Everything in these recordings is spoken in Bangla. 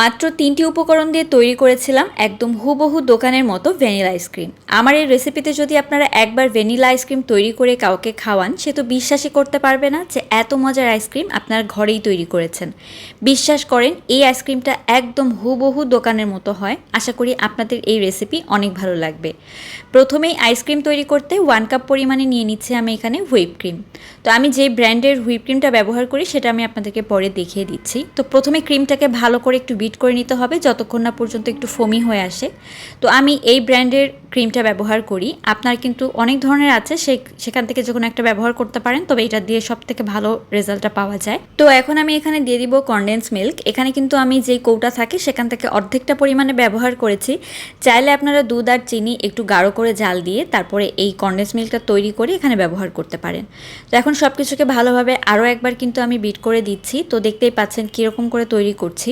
মাত্র তিনটি উপকরণ দিয়ে তৈরি করেছিলাম একদম হুবহু দোকানের মতো ভ্যানিলা আইসক্রিম আমার এই রেসিপিতে যদি আপনারা একবার ভ্যানিলা আইসক্রিম তৈরি করে কাউকে খাওয়ান, সে তো বিশ্বাসই করতে পারবে না যে এত মজার আইসক্রিম আপনার ঘরেই তৈরি করেছেন। বিশ্বাস করেন, এই আইসক্রিমটা একদম হুবহু দোকানের মতো হয়। আশা করি আপনাদের এই রেসিপি অনেক ভালো লাগবে। প্রথমেই আইসক্রিম তৈরি করতে ওয়ান কাপ পরিমাণে নিয়ে নিচ্ছি আমি এখানে হুইপ ক্রিম তো আমি যে ব্র্যান্ডের হুইপ ক্রিমটা ব্যবহার করি, সেটা আমি আপনাদেরকে পরে দেখিয়ে দিচ্ছি। তো প্রথমে ক্রিমটাকে ভালো করে একটু বিট করে নিতে হবে, যতক্ষণ না পর্যন্ত একটু ফোমি হয়ে আসে। তো আমি এই ব্র্যান্ডের ক্রিমটা ব্যবহার করি। আপনার কিন্তু অনেক ধরনের আছে, সে, সেখান থেকে যখন একটা ব্যবহার করতে পারেন, তবে এটা দিয়ে সব থেকে ভালো রেজাল্টটা পাওয়া যায়। তো এখন আমি এখানে দিয়ে দিব কনডেন্স মিল্ক এখানে কিন্তু আমি যেই কৌটা থাকে, সেখান থেকে অর্ধেকটা পরিমাণে ব্যবহার করেছি। চাইলে আপনারা দুধ আর চিনি একটু গাঢ় করে জাল দিয়ে তারপরে এই কনডেন্স মিল্কটা তৈরি করে এখানে ব্যবহার করতে পারেন। তো এখন সব কিছুকে ভালোভাবে আরও একবার কিন্তু আমি বিট করে দিচ্ছি। তো দেখতেই পাচ্ছেন কীরকম করে তৈরি করছি।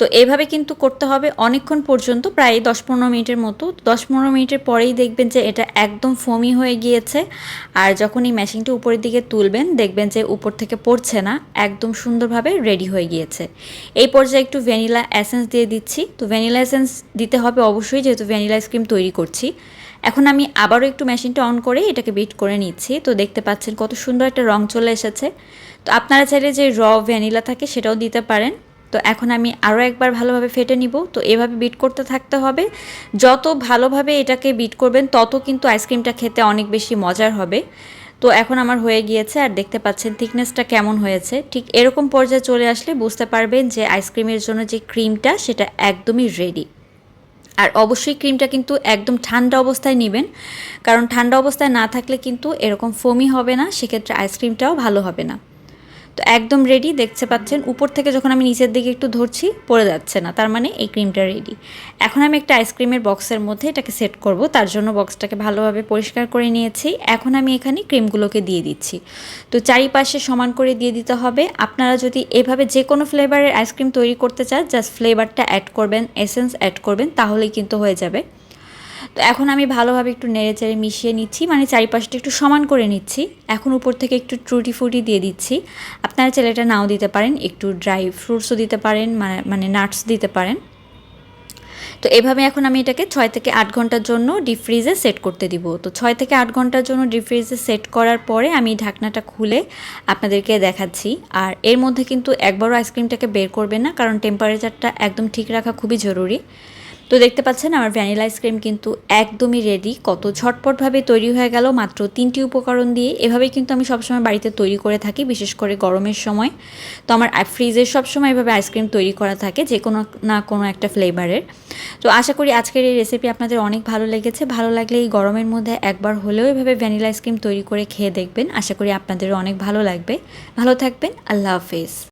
তো এইভাবে কিন্তু করতে হবে অনেকক্ষণ পর্যন্ত, প্রায় দশ পনেরো মিনিটের মতো। দশ পনেরো মিনিটের পরেই দেখবেন যে এটা একদম ফমি হয়ে গিয়েছে। আর যখন এই মেশিনটা উপরের দিকে তুলবেন, দেখবেন যে উপর থেকে পড়ছে না, একদম সুন্দরভাবে রেডি হয়ে গিয়েছে। এই পর্যায়ে একটু ভ্যানিলা অ্যাসেন্স দিয়ে দিচ্ছি। তো ভ্যানিলা অ্যাসেন্স দিতে হবে অবশ্যই, যেহেতু ভ্যানিলা আইসক্রিম তৈরি করছি। এখন আমি আবারও একটু মেশিনটা অন করে এটাকে বিট করে নিচ্ছি। তো দেখতে পাচ্ছেন কত সুন্দর একটা রং চলে এসেছে। তো আপনারা চাইলে যে র ভ্যানিলা থাকে সেটাও দিতে পারেন। তো এখন আমি আরও একবার ভালোভাবে ফেটে নিব। তো এভাবে বিট করতে থাকতে হবে। যত ভালোভাবে এটাকে বিট করবেন, তত কিন্তু আইসক্রিমটা খেতে অনেক বেশি মজার হবে। তো এখন আমার হয়ে গিয়েছে আর দেখতে পাচ্ছেন থিকনেসটা কেমন হয়েছে। ঠিক এরকম পর্যায়ে চলে আসলে বুঝতে পারবেন যে আইসক্রিমের জন্য যে ক্রিমটা সেটা একদমই রেডি আর অবশ্যই ক্রিমটা কিন্তু একদম ঠান্ডা অবস্থায় নেবেন। কারণ ঠান্ডা অবস্থায় না থাকলে কিন্তু এরকম ফোমি হবে না, সেক্ষেত্রে আইসক্রিমটাও ভালো হবে না। তো একদম রেডি দেখতে পাচ্ছেন। উপর থেকে যখন আমি নিচের দিকে একটু ধরছি, পড়ে যাচ্ছে না। তার মানে এই ক্রিমটা রেডি এখন আমি একটা আইসক্রিমের বক্সের মধ্যে এটাকে সেট করব। তার জন্য বক্সটাকে ভালোভাবে পরিষ্কার করে নিয়েছি। এখন আমি এখানে ক্রিমগুলোকে দিয়ে দিচ্ছি। তো চারিপাশে সমান করে দিয়ে দিতে হবে। আপনারা যদি এভাবে যে কোনো ফ্লেভারের আইসক্রিম তৈরি করতে চান জাস্ট ফ্লেভারটা অ্যাড করবেন এসেন্স অ্যাড করবেন, তাহলেই কিন্তু হয়ে যাবে। তো এখন আমি ভালোভাবে একটু নেড়ে চেড়ে মিশিয়ে নিচ্ছি মানে চারিপাশটা একটু সমান করে নিচ্ছি। এখন উপর থেকে একটু ট্রুটি ফুটি দিয়ে দিচ্ছি। আপনারা ছেলেটা নাও দিতে পারেন, একটু ড্রাই ফ্রুটসও দিতে পারেন মানে মানে নাটস দিতে পারেন। তো এভাবে এখন আমি এটাকে ছয় থেকে আট ঘণ্টার জন্য ডিপ ফ্রিজে সেট করতে দিব। তো ছয় থেকে আট ঘণ্টার জন্য ডিপ ফ্রিজে সেট করার পরে আমি ঢাকনাটা খুলে আপনাদেরকে দেখাচ্ছি। আর এর মধ্যে কিন্তু একবারও আইসক্রিমটাকে বের করবে না, কারণ টেম্পারেচারটা একদম ঠিক রাখা খুবই জরুরি। তো দেখতে পাচ্ছেন, আমার ভ্যানিলা আইসক্রিম কিন্তু একদমই রেডি কত ঝটপটভাবে তৈরি হয়ে গেল, মাত্র তিনটি উপকরণ দিয়ে। এভাবেই কিন্তু আমি সবসময় বাড়িতে তৈরি করে থাকি, বিশেষ করে গরমের সময়। তো আমার ফ্রিজে সবসময় এভাবে আইসক্রিম তৈরি করা থাকে, যে কোনো না কোনো একটা ফ্লেভারের তো আশা করি আজকের এই রেসিপি আপনাদের অনেক ভালো লেগেছে। ভালো লাগলে এই গরমের মধ্যে একবার হলেও এভাবে ভ্যানিলা আইসক্রিম তৈরি করে খেয়ে দেখবেন। আশা করি আপনাদেরও অনেক ভালো লাগবে। ভালো থাকবেন, আল্লাহ হাফেজ।